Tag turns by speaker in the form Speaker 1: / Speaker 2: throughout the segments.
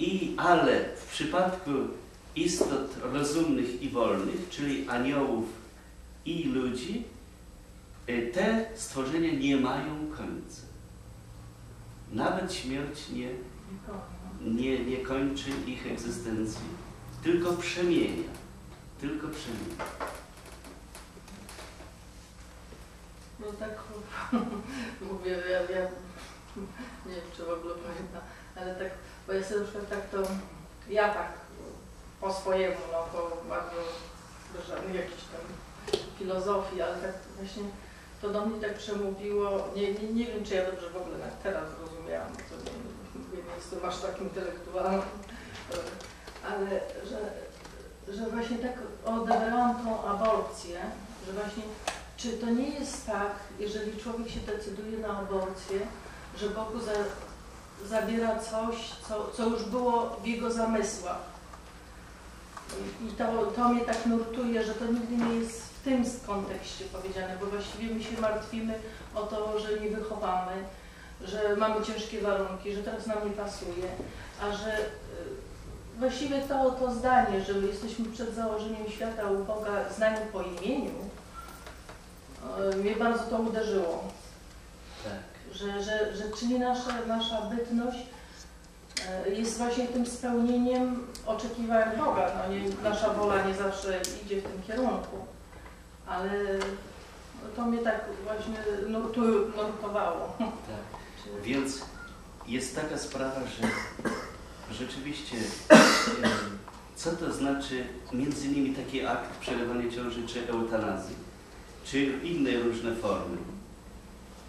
Speaker 1: I, ale w przypadku istot rozumnych i wolnych, czyli aniołów i ludzi, y, te stworzenia nie mają końca. Nawet śmierć nie, nie, nie kończy ich egzystencji, tylko przemienia. Tylko przemienia.
Speaker 2: No tak mówię, ja, ja nie wiem czy w ogóle pamiętam, ale tak, bo sobie na tak to, ja tak po swojemu, no po bardzo bez żadnych jakichś tam filozofii, ale tak właśnie to do mnie tak przemówiło, nie, nie, nie wiem czy ja dobrze w ogóle teraz zrozumiałam, to nie, nie, nie jestem aż tak intelektualną, ale że, że właśnie tak odebrałam tą aborcję, że właśnie czy to nie jest tak, jeżeli człowiek się decyduje na aborcję, że Bogu za, zabiera coś, co, co już było w jego zamysłach? I to, to mnie tak nurtuje, że to nigdy nie jest w tym kontekście powiedziane, bo właściwie my się martwimy o to, że nie wychowamy, że mamy ciężkie warunki, że teraz nam nie pasuje, a że y, właściwie to, to zdanie, że my jesteśmy przed założeniem świata u Boga znanym po imieniu, y, mnie bardzo to uderzyło. Że, że, że czyli nasza, nasza bytność y, jest właśnie tym spełnieniem oczekiwań Boga. No nie, nasza wola nie zawsze idzie w tym kierunku, ale to mnie tak właśnie nurtu, nurtowało.
Speaker 1: tak. Więc jest taka sprawa, że rzeczywiście e, co to znaczy między innymi taki akt przerywania ciąży czy eutanazji, czy inne różne formy.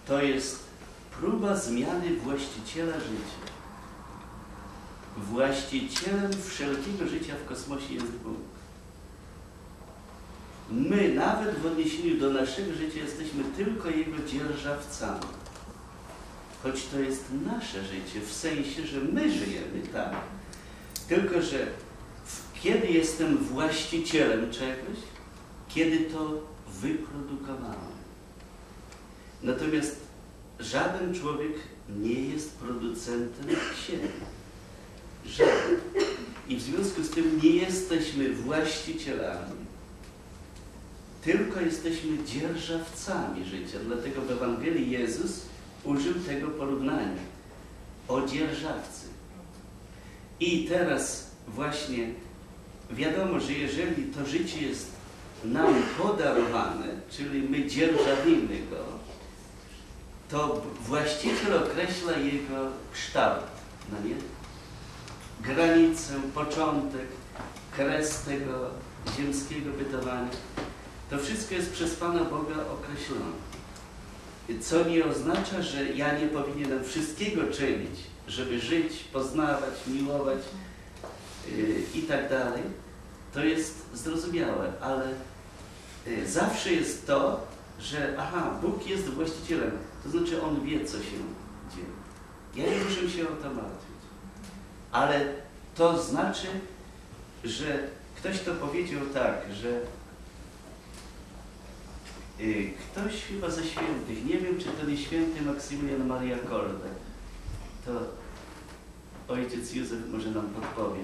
Speaker 1: To jest próba zmiany właściciela życia. Właścicielem wszelkiego życia w kosmosie jest Bóg. My nawet w odniesieniu do naszego życia jesteśmy tylko Jego dzierżawcami. Choć to jest nasze życie, w sensie, że my żyjemy, tak. Tylko, że kiedy jestem właścicielem czegoś, kiedy to wyprodukowałem. Natomiast żaden człowiek nie jest producentem siebie. Żaden. I w związku z tym nie jesteśmy właścicielami, tylko jesteśmy dzierżawcami życia. Dlatego w Ewangelii Jezus użył tego porównania o dzierżawcy. I teraz właśnie wiadomo, że jeżeli to życie jest nam podarowane, czyli my dzierżawimy go, to właściciel określa jego kształt, no nie? Granicę, początek, kres tego ziemskiego bytowania. To wszystko jest przez Pana Boga określone. Co nie oznacza, że ja nie powinienem wszystkiego czynić, żeby żyć, poznawać, miłować yy, i tak dalej. To jest zrozumiałe, ale yy, zawsze jest to, że aha, Bóg jest właścicielem, to znaczy On wie, co się dzieje. Ja nie muszę się o to martwić. Ale to znaczy, że ktoś to powiedział tak, że Y, Ktoś chyba ze świętych, nie wiem czy to nie święty Maksymilian Maria Kolbe, to ojciec Józef może nam podpowie,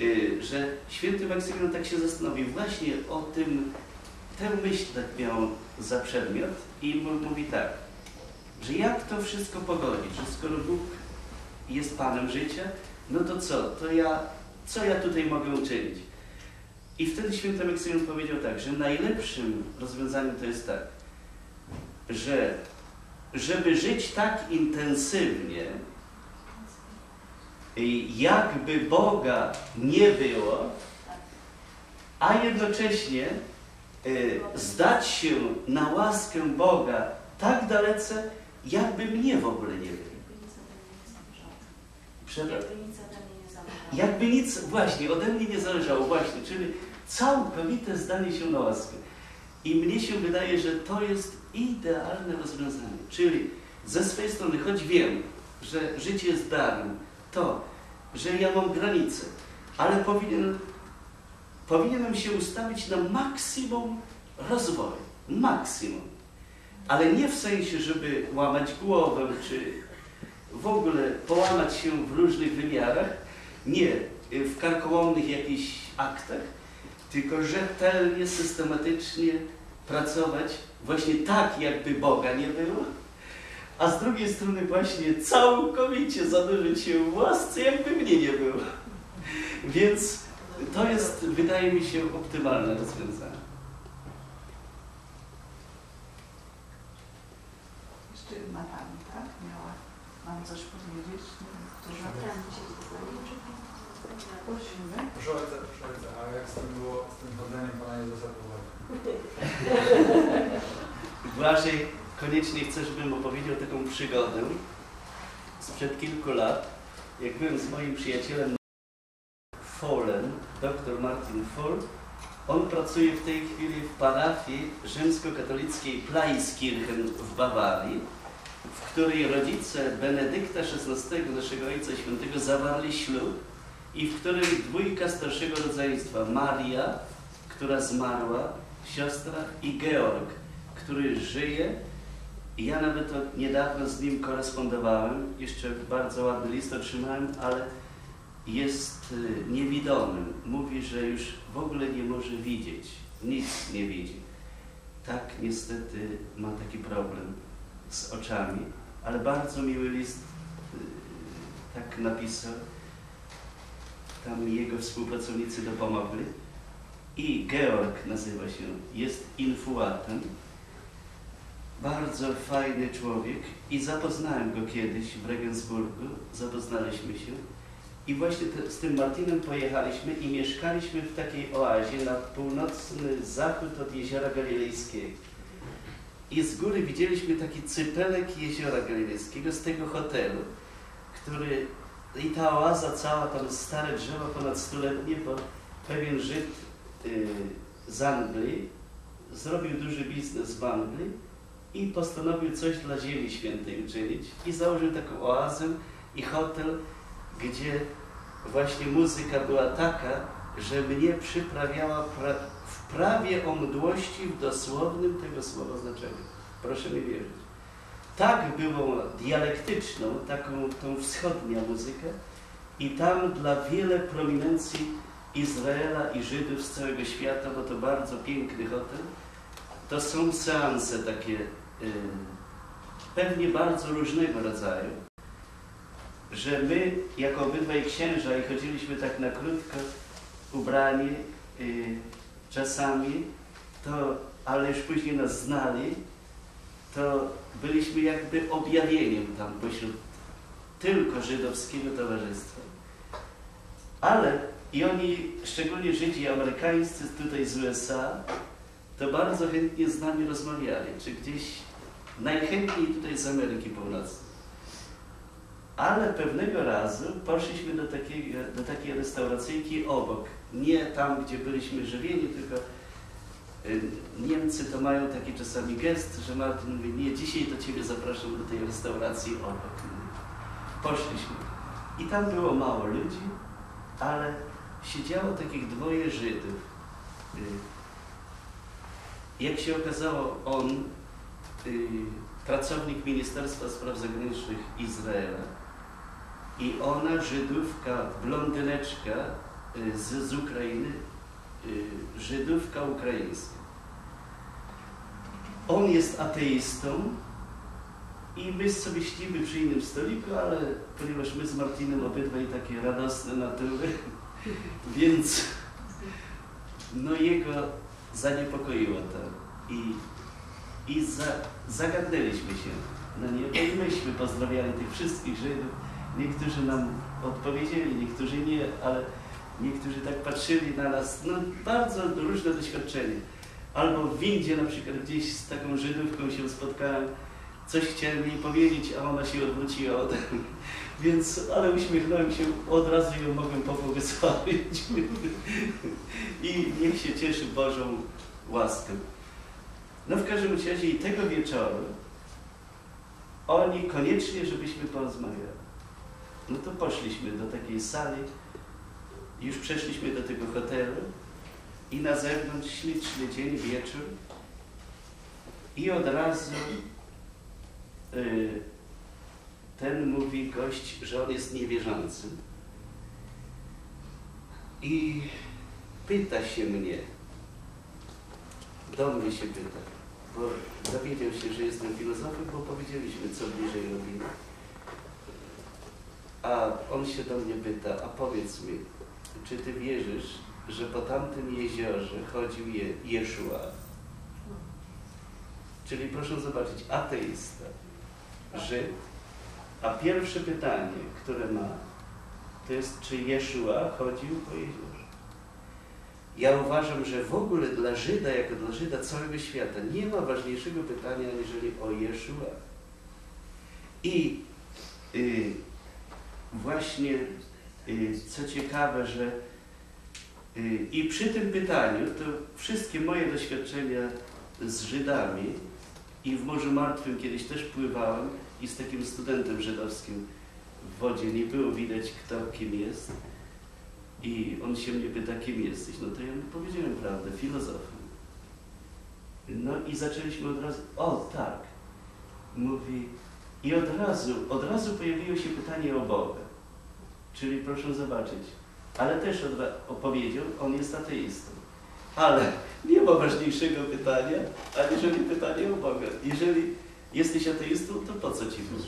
Speaker 1: y, że święty Maksymilian tak się zastanowił właśnie o tym, tę myśl tak miał za przedmiot i mówi tak, że jak to wszystko pogodzić, że skoro Bóg jest Panem życia, no to co, to ja, co ja tutaj mogę uczynić? I wtedy święty Maksymilian powiedział tak, że najlepszym rozwiązaniem to jest tak, że żeby żyć tak intensywnie, jakby Boga nie było, a jednocześnie zdać się na łaskę Boga tak dalece, jakby mnie w ogóle nie było.
Speaker 3: Jakby nic ode mnie nie zależało.
Speaker 1: Jakby nic, właśnie, ode mnie nie zależało, właśnie, czyli całkowite zdanie się na łaskę. I mnie się wydaje, że to jest idealne rozwiązanie. Czyli ze swojej strony, choć wiem, że życie jest darem, to, że ja mam granice, ale powinien, powinienem się ustawić na maksimum rozwoju. Maksimum. Ale nie w sensie, żeby łamać głowę, czy w ogóle połamać się w różnych wymiarach, nie w karkołomnych jakichś aktach, tylko rzetelnie, systematycznie pracować właśnie tak, jakby Boga nie było, a z drugiej strony właśnie całkowicie zanurzyć się w łasce, jakby mnie nie było. Więc to jest, wydaje mi się, optymalne rozwiązanie.
Speaker 3: Jeszcze jedna pani, tak? Miała Pan coś powiedzieć? Nie wiem, Którzy prosimy.
Speaker 4: Proszę ojca, proszę ojca, a jak z tym było, z tym chodzeniem Pana Jezusa?
Speaker 1: Błażej koniecznie chce, żebym opowiedział taką przygodę sprzed kilku lat, jak byłem z moim przyjacielem Follem, dr Martin Foll. On pracuje w tej chwili w parafii rzymskokatolickiej Pleiskirchen w Bawarii, w której rodzice Benedykta XVI, naszego Ojca Świętego, zawarli ślub i w którym dwójka starszego rodzeństwa, Maria, która zmarła, siostra i Georg, który żyje. Ja nawet niedawno z nim korespondowałem, jeszcze bardzo ładny list otrzymałem, ale jest y, niewidomym. Mówi, że już w ogóle nie może widzieć, nic nie widzi. Tak niestety ma taki problem z oczami, ale bardzo miły list y, tak napisał. Tam jego współpracownicy dopomogli. I Georg nazywa się, jest infuatem. Bardzo fajny człowiek i zapoznałem go kiedyś w Regensburgu, zapoznaliśmy się. I właśnie te, z tym Martinem pojechaliśmy i mieszkaliśmy w takiej oazie na północny zachód od Jeziora Galilejskiego. I z góry widzieliśmy taki cypelek Jeziora Galilejskiego z tego hotelu, który i ta oaza cała, tam stare drzewa ponad stuletnie, bo pewien Żyd y, z Anglii zrobił duży biznes w Anglii i postanowił coś dla Ziemi Świętej uczynić i założył taką oazę i hotel, gdzie właśnie muzyka była taka, że mnie przyprawiała pra w prawie o mdłości w dosłownym tego słowa znaczeniu. Proszę mi wierzyć. Tak było dialektyczną, taką tą wschodnia muzykę i tam dla wiele prominencji Izraela i Żydów z całego świata, bo to bardzo piękny hotel, to są seanse takie y, pewnie bardzo różnego rodzaju, że my jako obydwaj księża i chodziliśmy tak na krótko ubrani y, czasami, to, ale już później nas znali, to byliśmy jakby objawieniem tam pośród tylko żydowskiego towarzystwa. Ale i oni, szczególnie Żydzi amerykańscy tutaj z USA, to bardzo chętnie z nami rozmawiali, czy gdzieś najchętniej tutaj z Ameryki Północnej. Ale pewnego razu poszliśmy do takiej, do takiej restauracyjki obok. Nie tam, gdzie byliśmy żywieni, tylko y, Niemcy to mają taki czasami gest, że Martin mówi, nie, dzisiaj to Ciebie zapraszam do tej restauracji obok. Poszliśmy. I tam było mało ludzi, ale siedziało takich dwoje Żydów. Y, Jak się okazało, on, y, pracownik Ministerstwa Spraw Zagranicznych Izraela i ona, Żydówka, blondyneczka y, z, z Ukrainy, Żydówka ukraińska. On jest ateistą i my sobie śpimy przy innym stoliku, ale ponieważ my z Martinem obydwaj takie radosne natury, więc no jego zaniepokoiło to i, i za, zagadnęliśmy się na niebo i myśmy pozdrawiali tych wszystkich Żydów. Niektórzy nam odpowiedzieli, niektórzy nie, ale niektórzy tak patrzyli na nas. No bardzo różne doświadczenie. Albo w windzie na przykład gdzieś z taką Żydówką się spotkałem, coś chciałem jej powiedzieć, a ona się odwróciła ode. Więc, ale uśmiechnąłem się, od razu ją mogłem pobłogosławić. I niech się cieszy Bożą łaską. No w każdym razie i tego wieczoru oni koniecznie, żebyśmy porozmawiali. No to poszliśmy do takiej sali, już przeszliśmy do tego hotelu. I na zewnątrz śliczny dzień, wieczór. I od razu y, ten mówi gość, że on jest niewierzący. I pyta się mnie, do mnie się pyta, bo dowiedział się, że jestem filozofem, bo powiedzieliśmy, co bliżej robimy. A on się do mnie pyta, a powiedz mi, czy ty wierzysz, że po tamtym jeziorze chodził je, Jeszua? Czyli proszę zobaczyć, ateista, Żyd, a pierwsze pytanie, które ma, to jest, czy Jeszua chodził po jeziorze. Ja uważam, że w ogóle dla Żyda, jako dla Żyda całego świata, nie ma ważniejszego pytania, aniżeli o Jeszua. I y, właśnie, y, co ciekawe, że y, i przy tym pytaniu, to wszystkie moje doświadczenia z Żydami i w Morzu Martwym kiedyś też pływałem i z takim studentem żydowskim w wodzie nie było widać, kto kim jest. I on się mnie pyta, kim jesteś? No to ja mu powiedziałem prawdę, filozofem. No i zaczęliśmy od razu, o tak, mówi, i od razu, od razu pojawiło się pytanie o Boga. Czyli proszę zobaczyć, ale też opowiedział, on jest ateistą. Ale nie ma ważniejszego pytania, aniżeli pytanie o Boga. Jeżeli jesteś ateistą, to po co ci Bóg?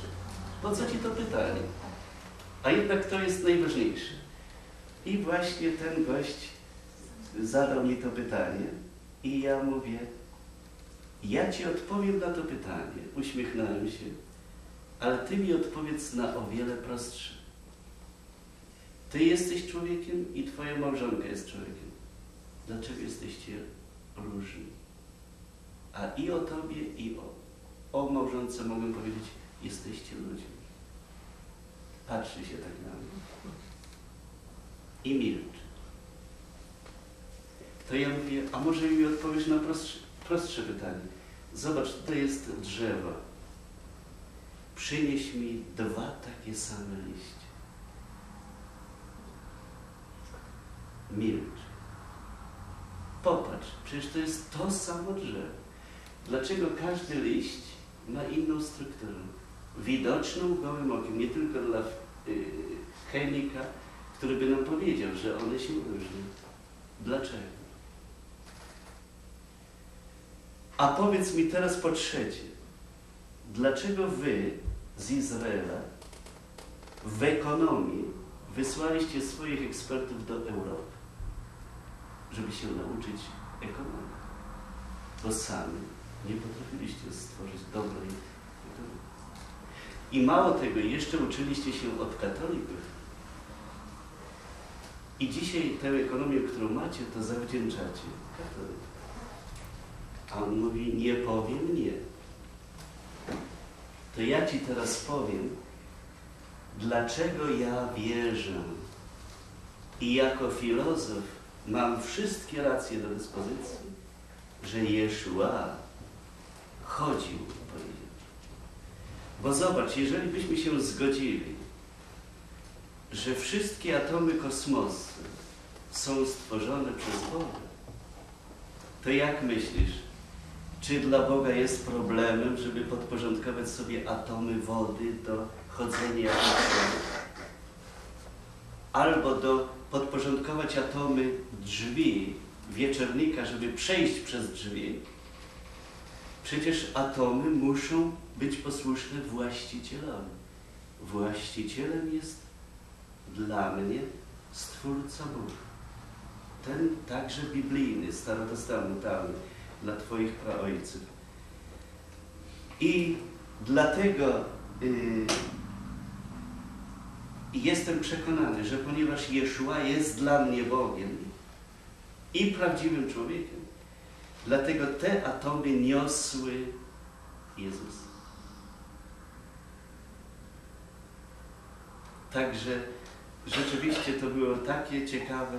Speaker 1: Po co ci to pytanie? A jednak to jest najważniejsze. I właśnie ten gość zadał mi to pytanie i ja mówię, ja ci odpowiem na to pytanie. Uśmiechnąłem się, ale ty mi odpowiedz na o wiele prostsze. Ty jesteś człowiekiem i twoja małżonka jest człowiekiem. Dlaczego jesteście różni? A i o tobie, i o, o małżonce mogę powiedzieć, jesteście ludźmi. Patrzy się tak na mnie i milczy. To ja mówię, a może mi odpowiesz na prostsze, prostsze pytanie. Zobacz, tutaj jest drzewo. Przynieś mi dwa takie same liście. Milcz. Popatrz, przecież to jest to samo drzewo. Dlaczego każdy liść ma inną strukturę? Widoczną gołym okiem, nie tylko dla y, chemika, który by nam powiedział, że one się różnią. Dlaczego? A powiedz mi teraz po trzecie, dlaczego wy z Izraela w ekonomii wysłaliście swoich ekspertów do Europy, żeby się nauczyć ekonomii? Bo sami nie potrafiliście stworzyć dobrej ekonomii. I mało tego, jeszcze uczyliście się od katolików. I dzisiaj tę ekonomię, którą macie, to zawdzięczacie katolikom. A on mówi, nie powiem nie. To ja ci teraz powiem, dlaczego ja wierzę. I jako filozof mam wszystkie racje do dyspozycji, że Jeszua chodził po. Bo zobacz, jeżeli byśmy się zgodzili, że wszystkie atomy kosmosu są stworzone przez Boga, to jak myślisz, czy dla Boga jest problemem, żeby podporządkować sobie atomy wody do chodzenia? Albo do podporządkować atomy drzwi wieczornika, żeby przejść przez drzwi? Przecież atomy muszą być posłuszne właścicielowi. Właścicielem jest dla mnie Stwórca Bóg. Ten także biblijny, starotestamentalny, dla Twoich praojców. I dlatego y, jestem przekonany, że ponieważ Jeszua jest dla mnie Bogiem i prawdziwym człowiekiem, dlatego te atomy niosły Jezusa. Także rzeczywiście to było takie ciekawe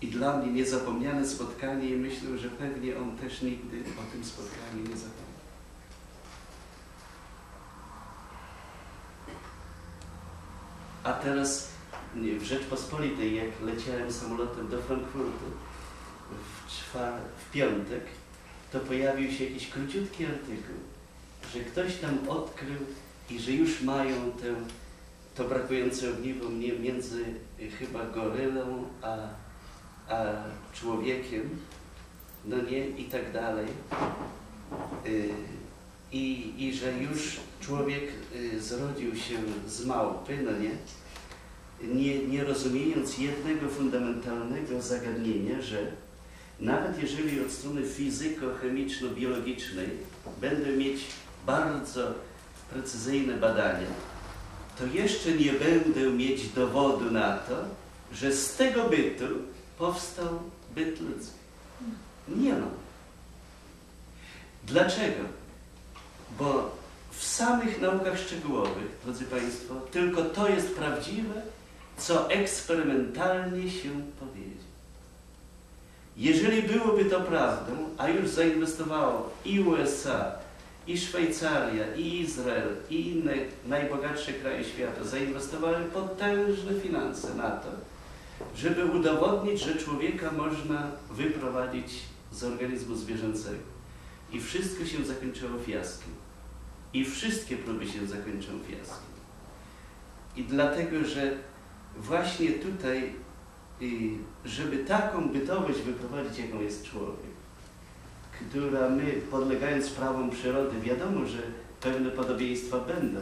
Speaker 1: i dla mnie niezapomniane spotkanie i myślę, że pewnie on też nigdy o tym spotkaniu nie zapomni. Teraz w Rzeczpospolitej, jak leciałem samolotem do Frankfurtu w, w piątek, to pojawił się jakiś króciutki artykuł, że ktoś tam odkrył i że już mają tę to brakujące ogniwo mnie między chyba gorylą a, a człowiekiem, no nie, i tak dalej. Y, I, I że już człowiek y, zrodził się z małpy, no nie, nie, nie rozumiejąc jednego fundamentalnego zagadnienia, że nawet jeżeli od strony fizyko-chemiczno-biologicznej będę mieć bardzo precyzyjne badania, to jeszcze nie będę mieć dowodu na to, że z tego bytu powstał byt ludzki. Nie ma. Dlaczego? Bo w samych naukach szczegółowych, drodzy Państwo, tylko to jest prawdziwe, co eksperymentalnie się powiedzie. Jeżeli byłoby to prawdą, a już zainwestowało i USA, i Szwajcaria, i Izrael, i inne najbogatsze kraje świata, zainwestowały potężne finanse na to, żeby udowodnić, że człowieka można wyprowadzić z organizmu zwierzęcego. I wszystko się zakończyło fiaskiem. I wszystkie próby się zakończą fiaskiem. I dlatego, że właśnie tutaj, y, żeby taką bytowość wyprowadzić, jaką jest człowiek, która my, podlegając prawom przyrody, wiadomo, że pewne podobieństwa będą,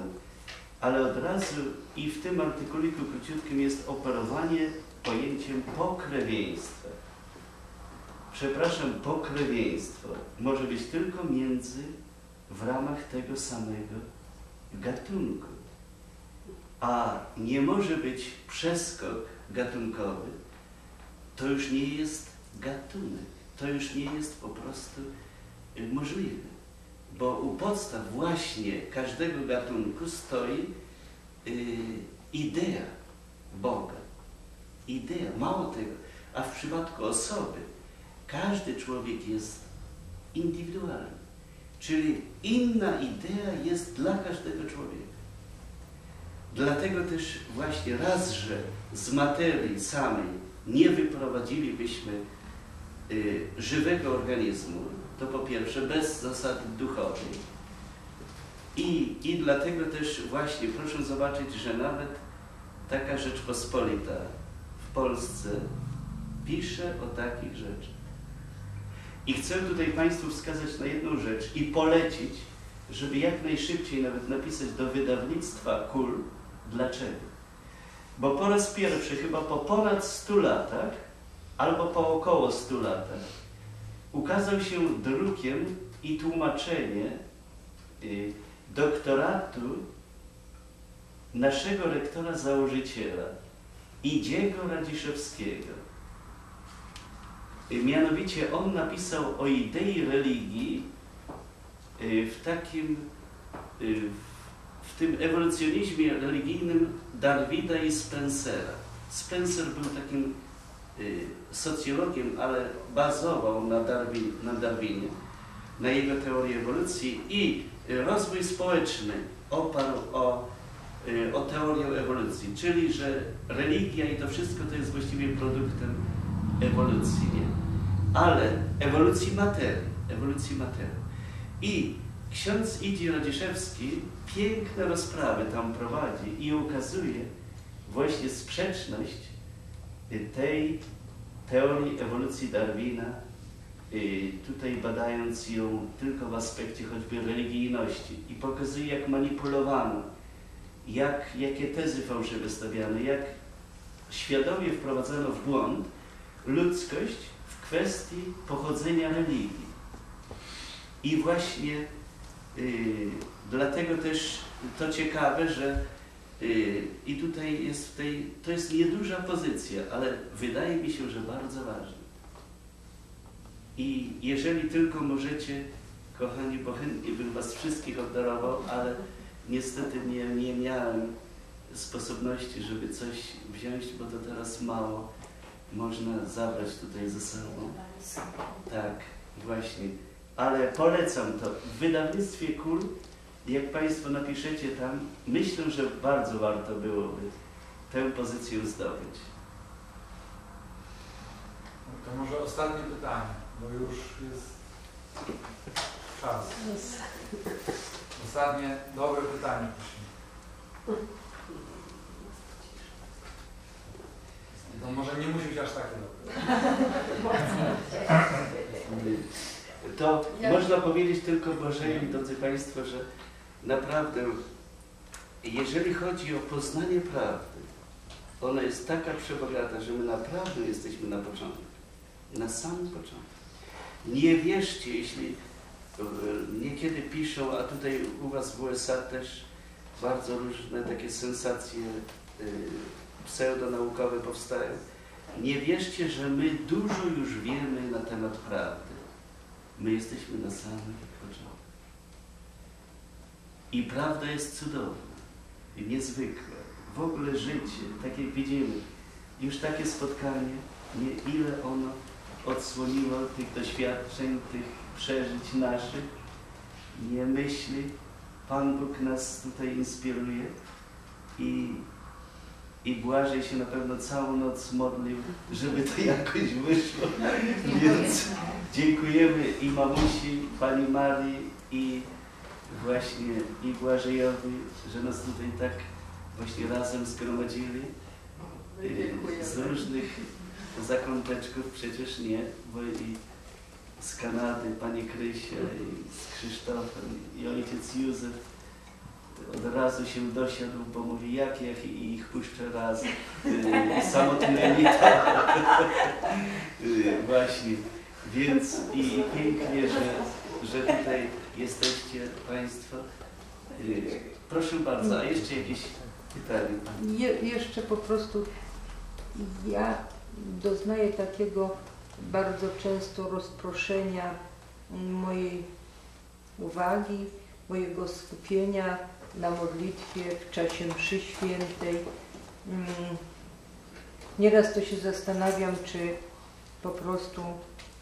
Speaker 1: ale od razu i w tym artykuliku króciutkim jest operowanie pojęciem pokrewieństwa. Przepraszam, pokrewieństwo może być tylko między, w ramach tego samego gatunku. A nie może być przeskok gatunkowy, to już nie jest gatunek, to już nie jest po prostu możliwe. Bo u podstaw właśnie każdego gatunku stoi y, idea Boga. Idea, mało tego. A w przypadku osoby, każdy człowiek jest indywidualny. Czyli inna idea jest dla każdego człowieka. Dlatego też właśnie raz, że z materii samej nie wyprowadzilibyśmy y, żywego organizmu, to po pierwsze bez zasady duchowej. I, I dlatego też właśnie proszę zobaczyć, że nawet taka Rzeczpospolita w Polsce pisze o takich rzeczach. I chcę tutaj Państwu wskazać na jedną rzecz i polecić, żeby jak najszybciej nawet napisać do wydawnictwa KUL. Dlaczego? Bo po raz pierwszy, chyba po ponad 100 latach, albo po około 100 latach, ukazał się drukiem i tłumaczenie y, doktoratu naszego rektora założyciela, Idziego Radziszewskiego. Y, Mianowicie on napisał o idei religii y, w takim, w- w tym ewolucjonizmie religijnym Darwida i Spencera. Spencer był takim y, socjologiem, ale bazował na, Darwin, na Darwinie, na jego teorii ewolucji i rozwój społeczny oparł o, y, o teorię ewolucji, czyli że religia i to wszystko to jest właściwie produktem ewolucji, nie? ale ewolucji materii, ewolucji materii. I ksiądz Idzi Radziszewski piękne rozprawy tam prowadzi i ukazuje właśnie sprzeczność y, tej teorii ewolucji Darwina, y, tutaj badając ją tylko w aspekcie choćby religijności i pokazuje jak manipulowano, jak, jakie tezy fałszywe stawiano, jak świadomie wprowadzano w błąd ludzkość w kwestii pochodzenia religii. I właśnie dlatego też to ciekawe, że y, i tutaj jest w tej, to jest nieduża pozycja, ale wydaje mi się, że bardzo ważna. I jeżeli tylko możecie, kochani, bo chętnie bym Was wszystkich obdarował, ale niestety nie, nie miałem sposobności, żeby coś wziąć, bo to teraz mało można zabrać tutaj ze sobą. Tak, właśnie ale polecam to. W wydawnictwie KUL, jak Państwo napiszecie tam, myślę, że bardzo warto byłoby tę pozycję zdobyć.
Speaker 4: No to może ostatnie pytanie, bo już jest czas. Ostatnie dobre pytanie. No może nie musi być aż takie dobre.
Speaker 1: To
Speaker 2: Ja-
Speaker 1: można powiedzieć tylko Bożej, drodzy Państwo, że naprawdę, jeżeli chodzi o poznanie prawdy, ona jest taka przebogata, że my naprawdę jesteśmy na początku. Na samym początku. Nie wierzcie, jeśli e, niekiedy piszą, a tutaj u Was w USA też bardzo różne takie sensacje e, pseudonaukowe powstają. Nie wierzcie, że my dużo już wiemy na temat prawdy. My jesteśmy na samym początku. I prawda jest cudowna i niezwykła. W ogóle życie, tak jak widzimy, już takie spotkanie, nie, ile ono odsłoniło tych doświadczeń, tych przeżyć naszych, nie myśli. Pan Bóg nas tutaj inspiruje i, i Błażej się na pewno całą noc modlił, żeby to jakoś wyszło. Więc dziękujemy i mamusi, pani Marii i właśnie i Błażejowi, że nas tutaj tak właśnie razem zgromadzili.
Speaker 2: My
Speaker 1: Y. Z różnych zakąteczków przecież nie, bo i z Kanady pani Krysia i z Krzysztofem i ojciec Józef od razu się dosiadł, bo mówi jak ja i ich puszczę razem y, samotnymi. Y, Właśnie, więc i, pięknie, że, że tutaj jesteście Państwo. Proszę bardzo, a jeszcze jakieś pytanie?
Speaker 5: Je, jeszcze po prostu ja doznaję takiego bardzo często rozproszenia mojej uwagi, mojego skupienia na modlitwie w czasie mszy świętej. Mm, Nieraz to się zastanawiam, czy po prostu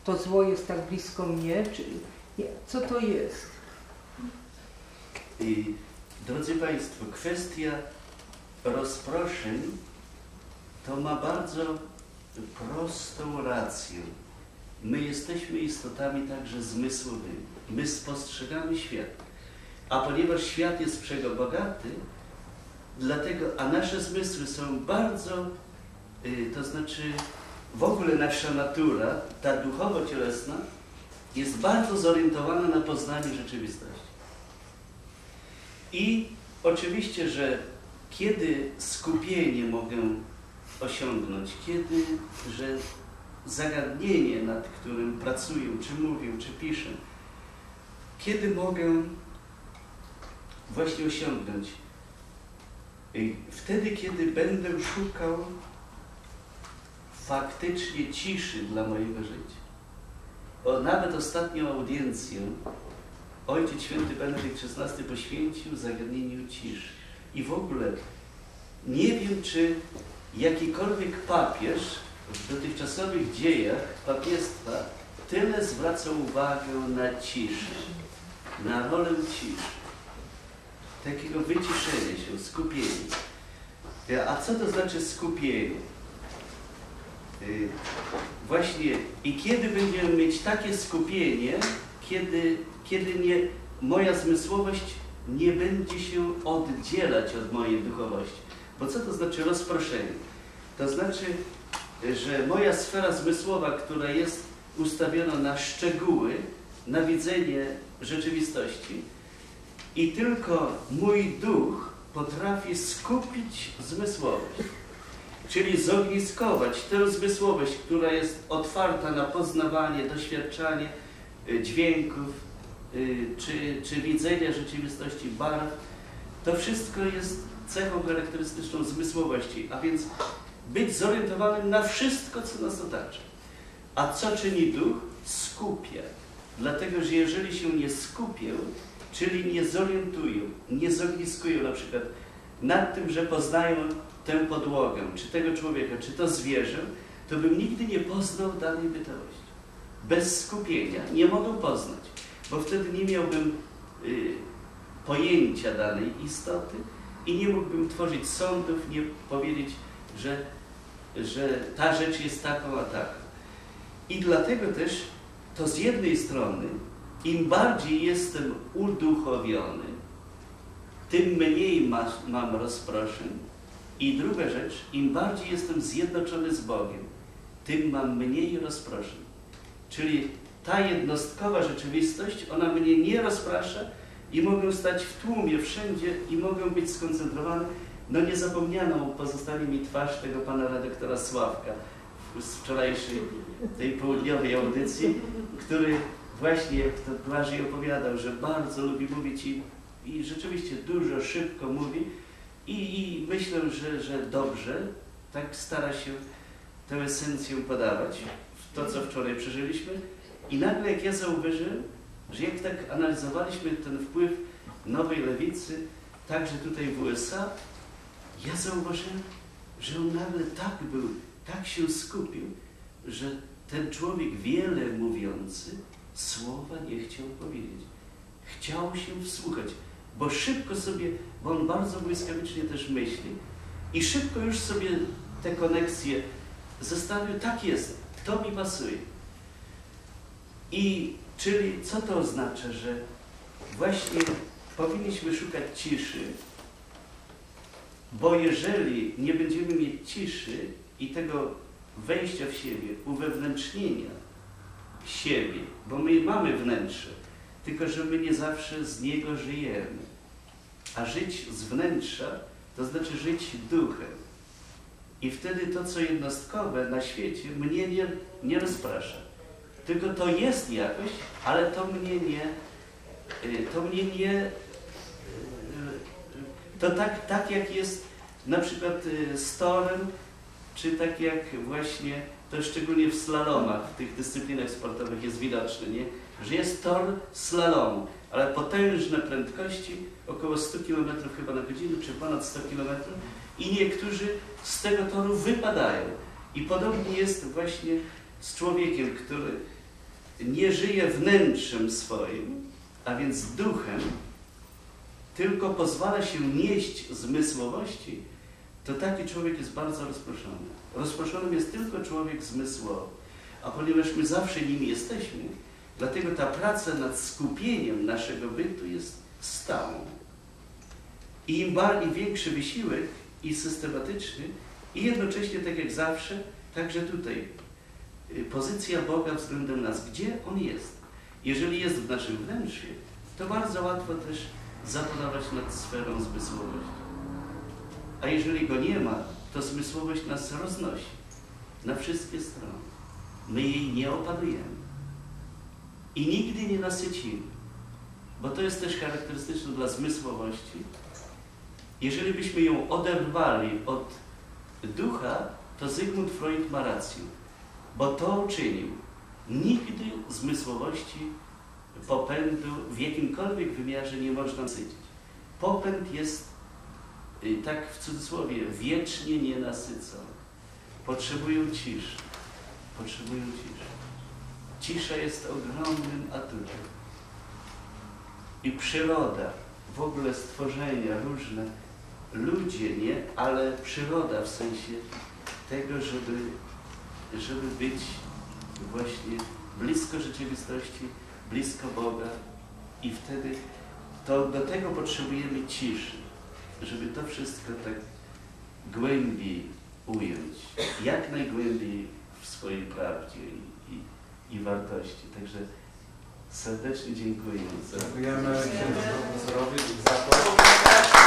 Speaker 5: to zło jest tak blisko mnie, czy co to jest?
Speaker 1: I, drodzy Państwo, kwestia rozproszeń to ma bardzo prostą rację. My jesteśmy istotami także zmysłowymi. My spostrzegamy świat. A ponieważ świat jest przegobogaty, dlatego, a nasze zmysły są bardzo, y, to znaczy w ogóle nasza natura, ta duchowo-cielesna, jest bardzo zorientowana na poznanie rzeczywistości. I oczywiście, że kiedy skupienie mogę osiągnąć, kiedy, że zagadnienie, nad którym pracuję, czy mówię, czy piszę, kiedy mogę właśnie osiągnąć? Wtedy, kiedy będę szukał faktycznie ciszy dla mojego życia. O, nawet ostatnią audiencję Ojciec Święty Benedykt XVI poświęcił zagadnieniu ciszy. I w ogóle nie wiem, czy jakikolwiek papież w dotychczasowych dziejach papiestwa tyle zwraca uwagę na ciszę, na rolę ciszy, takiego wyciszenia się, skupienia. A co to znaczy skupienie? Y, Właśnie i kiedy będziemy mieć takie skupienie, kiedy, kiedy nie, moja zmysłowość nie będzie się oddzielać od mojej duchowości. Bo co to znaczy rozproszenie? To znaczy, że moja sfera zmysłowa, która jest ustawiona na szczegóły, na widzenie rzeczywistości i tylko mój duch potrafi skupić zmysłowość. Czyli zogniskować tę zmysłowość, która jest otwarta na poznawanie, doświadczanie y, dźwięków, y, czy, czy widzenia rzeczywistości, barw. To wszystko jest cechą charakterystyczną zmysłowości, a więc być zorientowanym na wszystko, co nas otacza. A co czyni duch? Skupia. Dlatego, że jeżeli się nie skupię, czyli nie zorientują, nie zogniskują na przykład nad tym, że poznają tę podłogę, czy tego człowieka, czy to zwierzę, to bym nigdy nie poznał danej bytości. Bez skupienia nie mogę poznać, bo wtedy nie miałbym y, pojęcia danej istoty i nie mógłbym tworzyć sądów, nie powiedzieć, że, że ta rzecz jest taką, a taką. I dlatego też to z jednej strony, im bardziej jestem uduchowiony, tym mniej mam rozproszeń, I druga rzecz, im bardziej jestem zjednoczony z Bogiem, tym mam mniej rozproszeń. Czyli ta jednostkowa rzeczywistość, ona mnie nie rozprasza i mogę stać w tłumie wszędzie i mogę być skoncentrowany. No niezapomnianą pozostanie mi twarz tego pana redaktora Sławka z wczorajszej tej południowej audycji, który właśnie w to Błażej opowiadał, że bardzo lubi mówić i, i rzeczywiście dużo, szybko mówi i, i myślę, że, że dobrze tak stara się tę esencję podawać w to, co wczoraj przeżyliśmy. I nagle jak ja zauważyłem, że jak tak analizowaliśmy ten wpływ nowej lewicy, także tutaj w USA, ja zauważyłem, że on nagle tak był, tak się skupił, że ten człowiek wiele mówiący słowa nie chciał powiedzieć. Chciał się wsłuchać, bo szybko sobie, bo on bardzo błyskawicznie też myśli i szybko już sobie te koneksje zestawił, tak jest, to mi pasuje. I czyli co to oznacza, że właśnie powinniśmy szukać ciszy, bo jeżeli nie będziemy mieć ciszy i tego wejścia w siebie, uwewnętrznienia siebie, bo my mamy wnętrze, tylko że my nie zawsze z niego żyjemy. A żyć z wnętrza to znaczy żyć duchem. I wtedy to, co jednostkowe na świecie, mnie nie, nie rozprasza. Tylko to jest jakoś, ale to mnie nie, y, to mnie nie, y, y, to tak, tak jak jest na przykład z torem, czy tak jak właśnie, to szczególnie w slalomach, w tych dyscyplinach sportowych jest widoczne, nie? że jest tor slalomu, ale potężne prędkości, około 100 km chyba na godzinę, czy ponad 100 km i niektórzy z tego toru wypadają. I podobnie jest właśnie z człowiekiem, który nie żyje wnętrzem swoim, a więc duchem, tylko pozwala się nieść zmysłowości, to taki człowiek jest bardzo rozproszony. Rozproszonym jest tylko człowiek zmysłowy. A ponieważ my zawsze nimi jesteśmy, dlatego ta praca nad skupieniem naszego bytu jest stałą. I im bardziej większy wysiłek i systematyczny, i jednocześnie, tak jak zawsze, także tutaj, y, pozycja Boga względem nas, gdzie On jest. Jeżeli jest w naszym wnętrzu, to bardzo łatwo też zapanować nad sferą zmysłowości. A jeżeli Go nie ma, to zmysłowość nas roznosi na wszystkie strony. My jej nie opanujemy i nigdy nie nasycimy, bo to jest też charakterystyczne dla zmysłowości. Jeżeli byśmy ją oderwali od ducha, to Zygmunt Freud ma rację, bo to uczynił. Nigdy zmysłowości popędu w jakimkolwiek wymiarze nie można sycić. Popęd jest, y, tak w cudzysłowie, wiecznie nienasycony. Potrzebują ciszy. Potrzebują ciszy. Cisza jest ogromnym atutem. I przyroda, w ogóle stworzenia różne, ludzie nie, ale przyroda w sensie tego, żeby, żeby być właśnie blisko rzeczywistości, blisko Boga i wtedy to do tego potrzebujemy ciszy, żeby to wszystko tak głębiej ująć, jak najgłębiej w swojej prawdzie i, wartości. Także serdecznie dziękuję. Za
Speaker 4: Dziękujemy. Księdzu profesorowi za to.